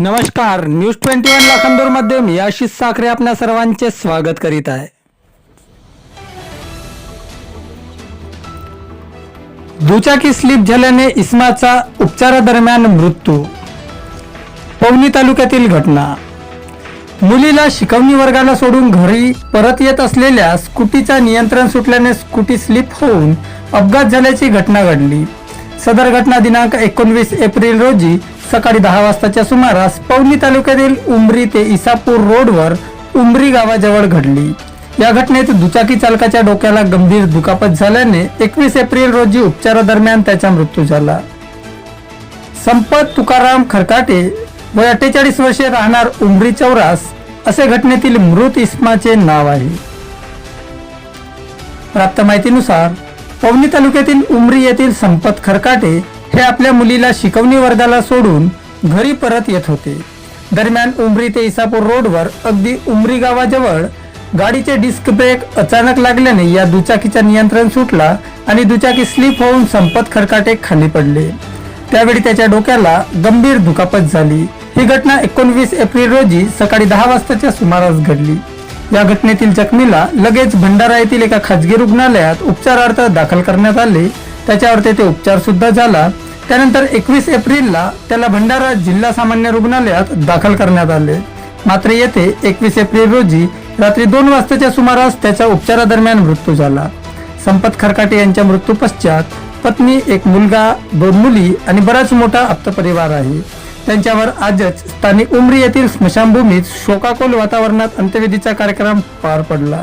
नमस्कार news twenty one लाखांदूरमध्ये मी आशिष साखरे आपल्या सर्वांचे स्वागत करीत आहे. दुचाकी स्लिप झाल्याने इस्माचा उपचारादरम्यान मृत्यू. पवनी तालुक्यातील घटना. मुलीला शिकवणी वर्गाला सोडून घरी परत येत असलेल्या स्कूटीचा नियंत्रण सुटल्याने स्कूटी स्लिप होऊन अपघात झाल्याची घटना घडली. सदर घटना दिनांक एकोणवीस एप्रिल रोजी सकाळी दहा वाजताच्या सुमारास पवनी तालुक्यातील उमरी ते इसापूर रोडवर उमरी गावाजवळ घडली. या घटनेत दुचाकी चालकाच्या डोक्याला गंभीर दुखापत झाल्याने एकवीस एप्रिल रोजी उपचारादरम्यान त्याचा मृत्यू झाला. संपत तुकाराम खरकाटे व अठ्ठेचाळीस वर्षे राहणार उमरी चौरास असे घटनेतील मृत इस्माचे नाव आहे. प्राप्त माहितीनुसार पवनी तालुक्यातील उमरी येथील संपत खरकाटे हे आपल्या मुलीला शिकवणी वर्गाला सोडून घरी परत येत होते. दरम्यान उमरी ते इसापूर रोडवर अगदी उमरी गावाजवळ गाडीचे डिस्क ब्रेक अचानक लागल्याने या दुचाकीचा नियंत्रण सुटला आणि दुचाकी स्लिप होऊन संपत खरकाटे खाली पडले. त्यावेळी त्याच्या डोक्याला गंभीर दुखापत झाली. ही घटना एकोणवीस एप्रिल रोजी सकाळी दहा वाजताच्या सुमारास घडली. या घटनेतील जखमीला लगेच भंडारा येथील एका खाजगी रुग्णालयात उपचारार्थ दाखल करण्यात आले. त्याच्यावर तेथे उपचार सुद्धा झाला. त्यानंतर एकवीस एप्रिलला त्याला भंडारा जिल्हा सामान्य रुग्णालयात दाखल करण्यात आले. मात्र येथे एकवीस एप्रिल रोजी रात्री दोन वाजताच्या सुमारास त्याच्या उपचारादरम्यान मृत्यू झाला. संपत खरकाटे यांच्या मृत्यू पश्चात पत्नी एक मुलगा दोन मुली आणि बराच मोठा आप्त परिवार आहे. त्यांच्यावर आजच स्थानिक उमरी येथील स्मशानभूमीत शोकाकुल वातावरणात अंत्यविधीचा कार्यक्रम पार पडला.